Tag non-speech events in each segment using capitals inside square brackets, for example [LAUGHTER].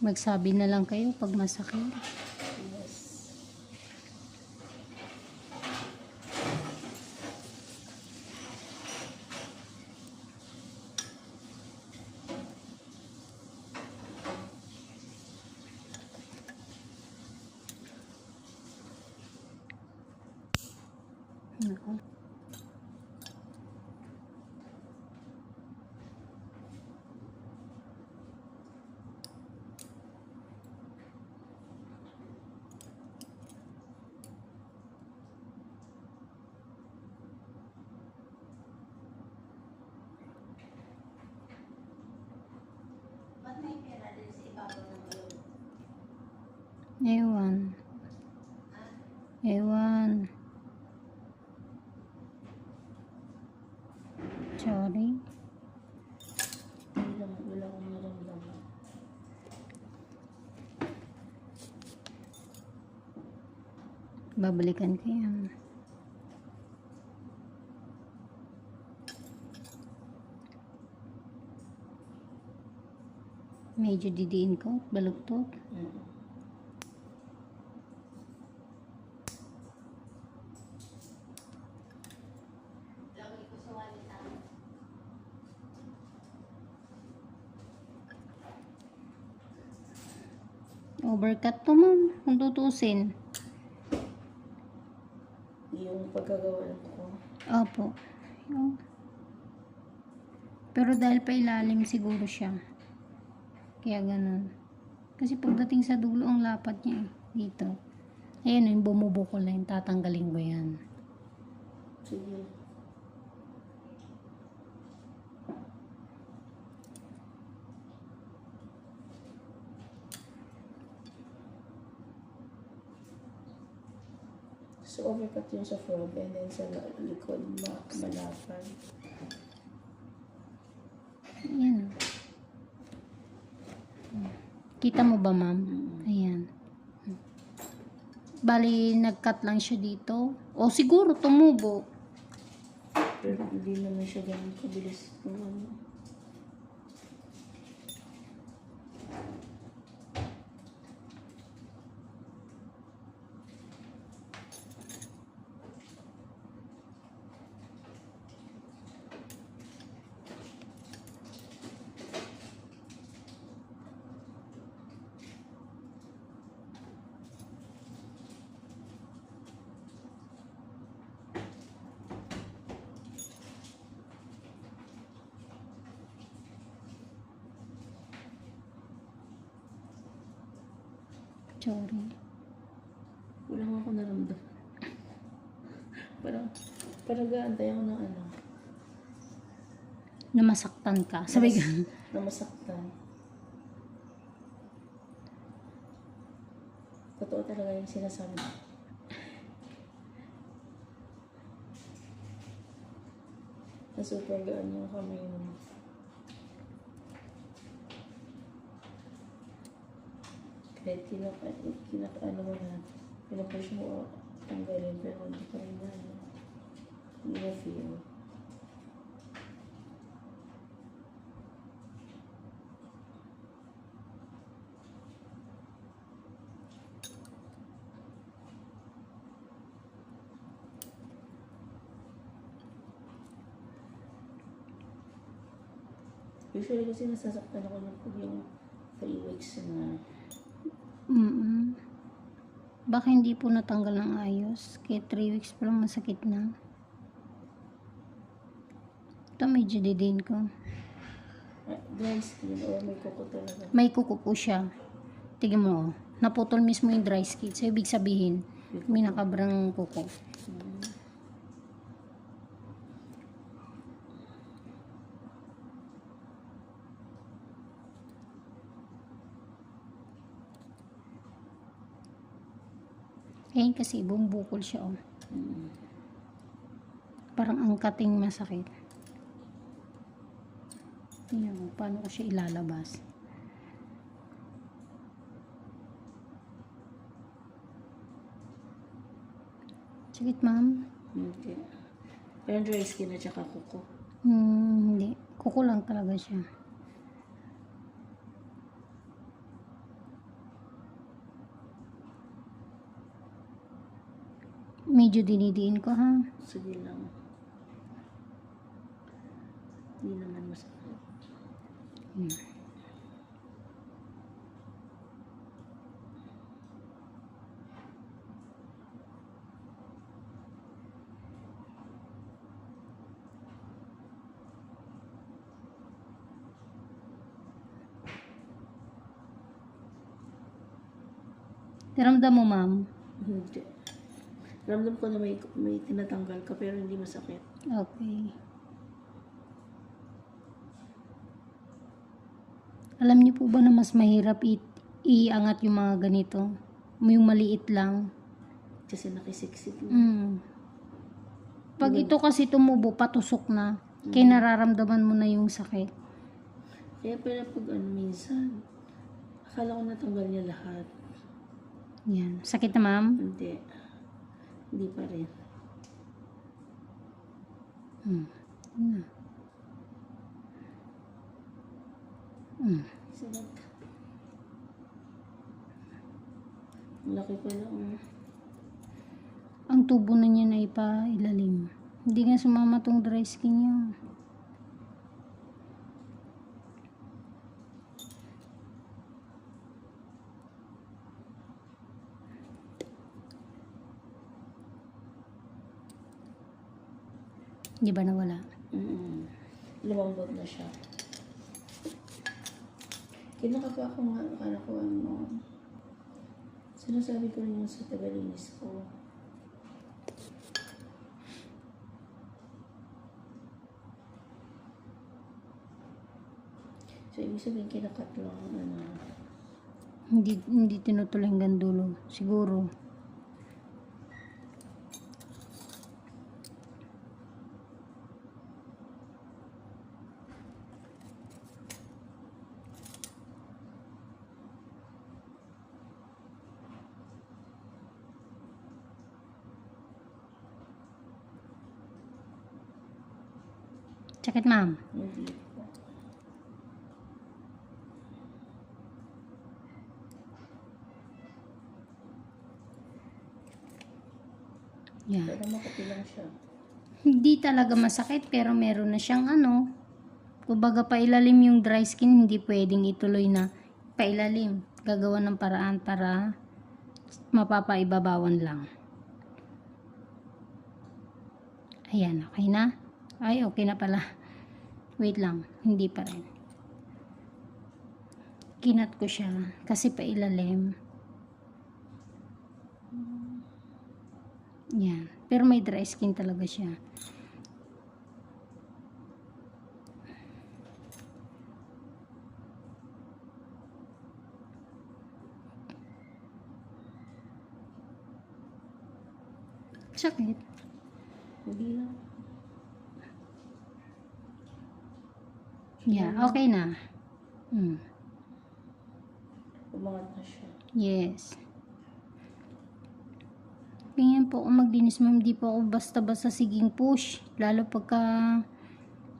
Magsabi na lang kayo pag masakit. Naku. Ewan. Ewan. Sorry. Wala akong naramdaman. Babalikan ko yan. Medyo didiin ko. Balugtot. Mm. Overcut to ma'am. Kung tutusin. Yung pagkagawa ko. Opo. Yung- Pero dahil pa ilalim siguro siya. Kaya ganun. Kasi pagdating sa dulo, ang lapat niya eh. Dito. Ayan yung bumubukol na yun. Tatanggalin ko yan. Sige. So, overcut yun sa frog and then sa likod, ma malapad. Ayan. Kita mo ba ma'am? Ayan. Bali, nag-cut lang siya dito. O siguro tumubo. Pero hindi naman siya ganun kabilis. ano. Sorry. Wala nga ako naramdaman. parang, parang gaantay ako ng ano, Namasaktan ka. Sabi ka. na masaktan. Totoo talaga yung sinasabi ko. Na super gaan yung kamay mo. Kahit kinak kinak ano mo na, pinapush mo tanggalin pero hindi pa rin na ano. Hindi na feel. Usually kasi nasasaktan ako ng yung 3 weeks na Mm Baka hindi po natanggal ng ayos. Kaya 3 weeks pa lang masakit na. Ito medyo didin ko. dry skin or may kuko talaga. May kuko po siya. Tingnan mo. oh. Naputol mismo yung dry skin. So, ibig sabihin, may nakabrang kuko. Mm. Ayun kasi bumubukol siya. Oh. Parang ang kating masakit. Tingnan mo, paano ko siya ilalabas. Sakit, ma'am? Okay. Pero dry skin at saka kuko. Hmm, hindi. Kuko lang talaga siya. Medyo dinidiin ko ha. Sige lang. Hindi naman masakit. Hmm. Ramdam mo, ma'am? Hindi. Ramdam ko na may, may tinatanggal ka pero hindi masakit. Okay. Alam niyo po ba na mas mahirap i- iangat yung mga ganito? Yung maliit lang. Kasi nakisiksik na. Mm. Pag ito kasi tumubo, patusok na. Kaya nararamdaman mo na yung sakit. Kaya pala pag ano minsan, akala ko natanggal niya lahat. Yan. Sakit na, ma'am? Hindi. Hindi pa rin. Mm. Yun na. Mm. Sarap. Laki pala. Oh. Ang tubo na niya na ipailalim. Hindi nga sumama tong dry skin niya. Di ba nawala? Mm-mm. Lumambot na siya. Kinakapa ko nga, akala ko ano, sinasabi ko rin yung sa tagalinis ko. So, ibig sabihin, kinakat lang, ano, Hindi, hindi tinutuloy hanggang dulo. Siguro. Sakit, ma'am. Yan. Pero lang siya. Hindi talaga masakit pero meron na siyang ano. Kumbaga pailalim yung dry skin, hindi pwedeng ituloy na pailalim. Gagawa ng paraan para mapapaibabawan lang. Ayan, okay na? Ay, okay na pala. Wait lang, hindi pa rin. Kinat ko siya kasi pailalim. Yan. Pero may dry skin talaga siya. Sakit. Hindi lang. Yeah, okay na. Mm. Umangat na siya. Yes. Ganyan po ako magdinis ma'am, di po ako basta-basta siging push. Lalo pagka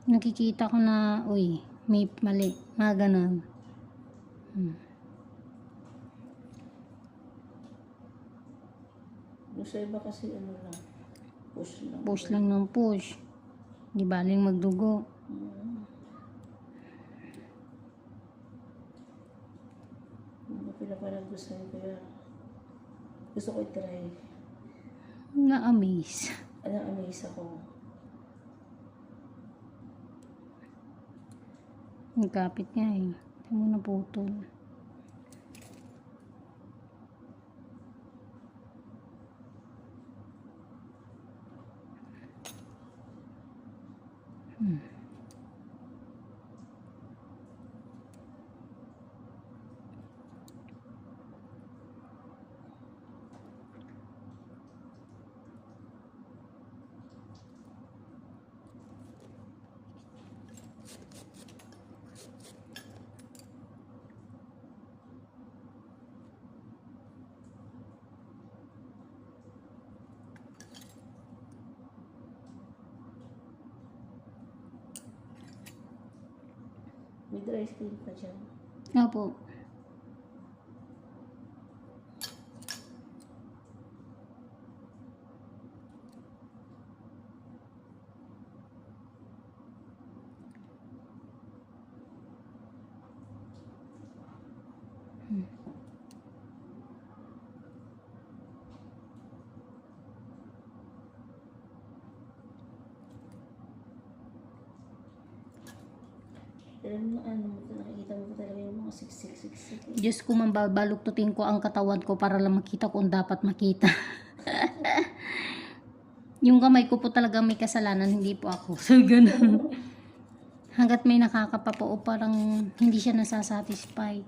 nakikita ko na, uy, may mali, mga ganun. Hmm. Sa iba kasi ano lang, push lang. Push lang ng push. Di baling magdugo. Mm. Hindi gusto niya kaya gusto ko i-try. Na-amaze. Ano, amaze ako. Ang kapit nga eh. Ito mo na putol. Hmm. Dry skin pa dyan. Opo. Mo, ano nakikita mo talaga yung mga siksik, siksik. Eh. Diyos ko, mambabaluktutin ko ang katawan ko para lang makita kung dapat makita. [LAUGHS] yung kamay ko po talaga may kasalanan, hindi po ako. [LAUGHS] So, ganun. Hanggat may nakakapapao, parang hindi siya nasasatisfy.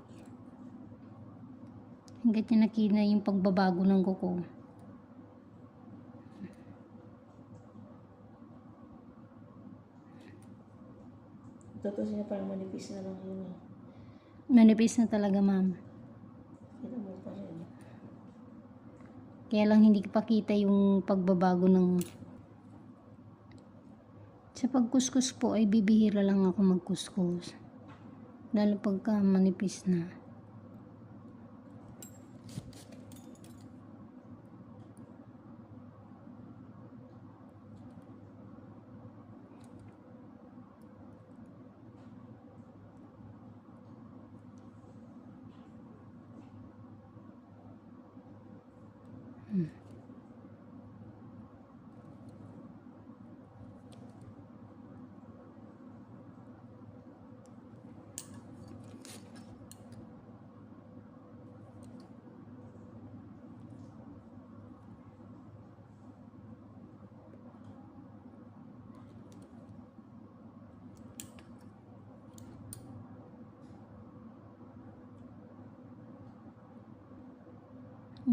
Hanggat niya nakita yung pagbabago ng kuko. Totoo siya parang manipis na lang yun. eh. Manipis na talaga, ma'am. Kita mo pa rin. Kaya lang hindi pa kita yung pagbabago ng... Sa pagkuskus po ay bibihira lang ako magkuskus. Lalo pagka manipis na.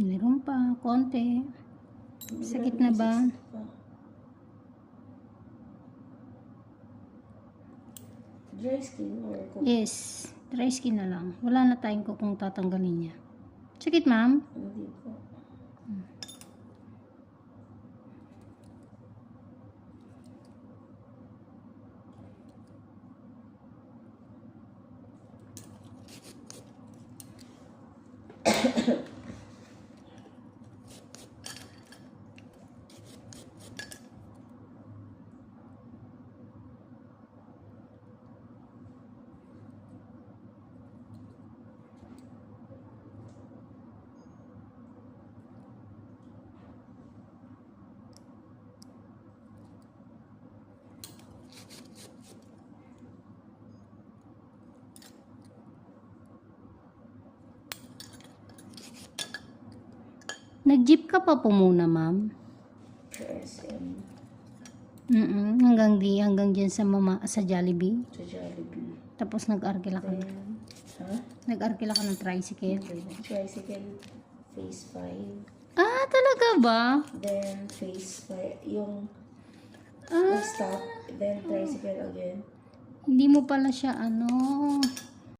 Meron pa, konti. Sakit na ba? Dry skin or kung Yes, dry skin na lang. Wala na tayong kung tatanggalin niya. Sakit, ma'am? hindi po. Nag-jeep ka pa po muna, ma'am? Sa SM, Mm hanggang di, hanggang dyan sa mama, sa Jollibee. sa Jollibee. Tapos nag-arkila ka, Then, ha? nag-arkila ka ng tricycle. Tricycle, phase 5. Ah, talaga ba? Then, phase 5, yung Ah, stop, then tricycle again. hindi mo pala siya, ano,